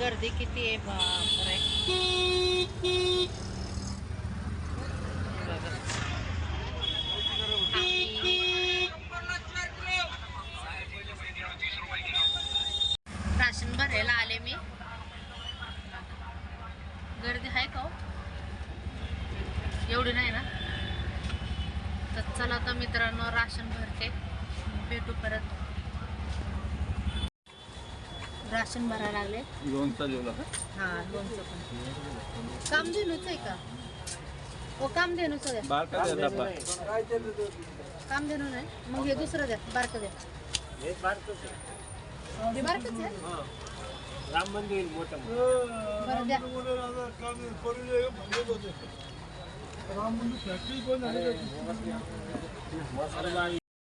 गर्दी किती आहे बापरे. राशन भरायला आले मी. गर्दी आहे का हो? एवढी नाही ना? तर चला तर मित्रांनो राशन भरते. भेटू परत. राशन भरायला लागले. लोणचा जेवला का हा लोणचं पण. कामधेनूच आहे का? ओ कामधेनूच द्या बाळ का द्या डब्बा. कामधेनू नाही. मग हे दुसरं द्या बारकं द्या. हे बारकंच आहे. राम मंदिर मोठं बरं द्या.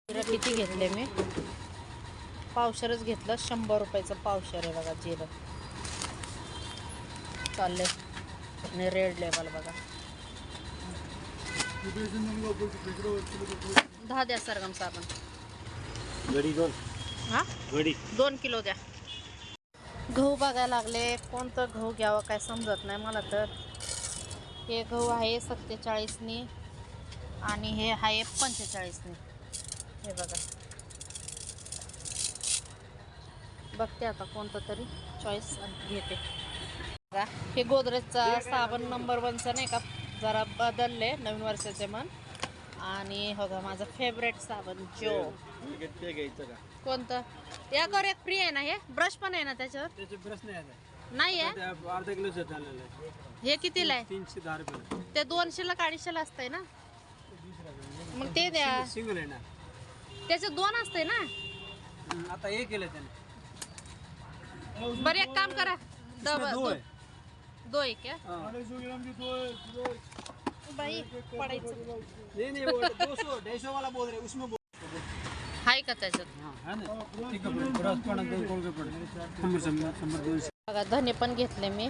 जिरं किती घेतले मी? पावशरच घेतलं. शंभर रुपयाचं पावशर आहे बघा जिरं चाललंय. आणि रेड लेवल बघा. दहा द्या सरगम साबण. गडी दोन. हा? गडी दोन किलो द्या. गहू बघायला लागले. कोणतं गहू घ्यावं काय समजत नाही मला तर. हे गहू आहे सत्तेचाळीसनी आणि हे आहे पंचेचाळीसनी. हे बघा. बघते आता कोणतं तरी चॉईस घेते. हे गोदरेजचा साबण नंबर वनचं नाही का जरा बदलले नवीन वर्षाचे मन. आणि हो का माझं फेवरेट साबण जो. कोणतं? यावर एक फ्री आहे ना हे? ब्रश पण आहे ना त्याच्यावर? त्याचे ब्रश नाही आहे. आहे? हे कितीला आहे? तीनशे दहा रुपये. ते दोनशेला अडीचशेला असतंय ना? मग ते द्या. सिंगल आहे ना. त्याचे दोन असते ना? आता हे केलं त्याने. बरं एक काम करा. दो दो है दो एक क्या हाँ। बाई पडायचं. नहीं नहीं वो दो सौ ढाई सौ वाला बोल रहे उसमें बोल. हाय का त्याच्यात? हाँ है ना. ठीक है. बरं. ब्रश पण दोन कोलगे पडे शंभर शंभर शंभर दोनशे. बघा धने पण घेतले मी.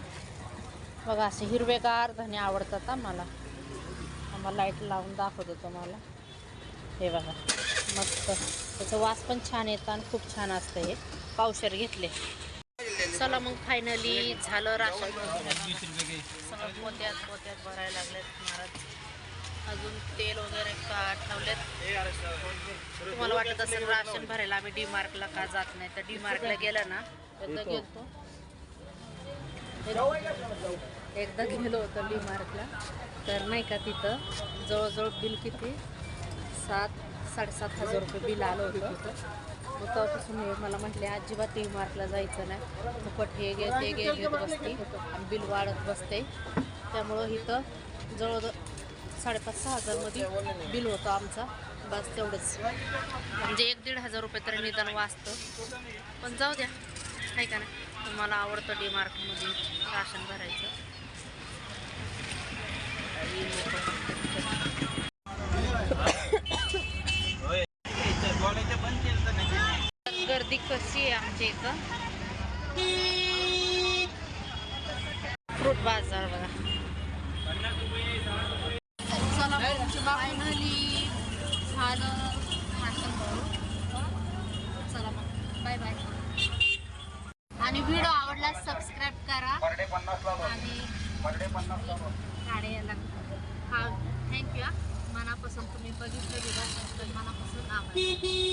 बघा असे हिरवेगार धने आवडतात मला. आम्हाला लाइट लावून दाखवतो तुम्हाला. हे बघा मस्त. त्याचं वास पण छान येतं आणि खूप छान असतं हे. पावशर घेतले. चला मग फायनली झालं राशन. सगळं पोत्यात पोत्यात भरायला लागलेत महाराज. अजून तेल वगैरे का ठेवलेत तुम्हाला वाटत असेल राशन भरायला आम्ही डी मार्कला का जात नाही. तर डी मार्कला गेलं ना एकदा गेलतो. एकदा गेलो होतो डी मार्कला तर नाही का तिथं जवळजवळ बिल किती? सात साडेसात हजार रुपये बिल आलं होतं. मग तेव्हापासून हे मला म्हटले अजिबात डी मार्कला जायचं नाही. फुकट हे घे ते घे घेत बसते. आणि बिल वाढत बसते. त्यामुळं इथं जवळजवळ साडेपाच सहा हजारमध्ये बिल होतं आमचा. बस तेवढंच. म्हणजे एक दीड हजार रुपये तरी निदान वाचतं. पण जाऊ द्या आहे का नाही? तुम्हाला आवडतं डी मार्कमध्ये राशन भरायचं गर्दी कशी आहे आमच्या इथं. फ्रूट बाजार बघा. चला फायनली झालं राशन भरून चला मग. बाय बाय आणि व्हिडिओ आवडल्यास सबस्क्राईब करा. आणि गाडी यायला. हा थँक्यू मनापासून तुम्ही बघितलं व्हिडिओ मनापासून आभार.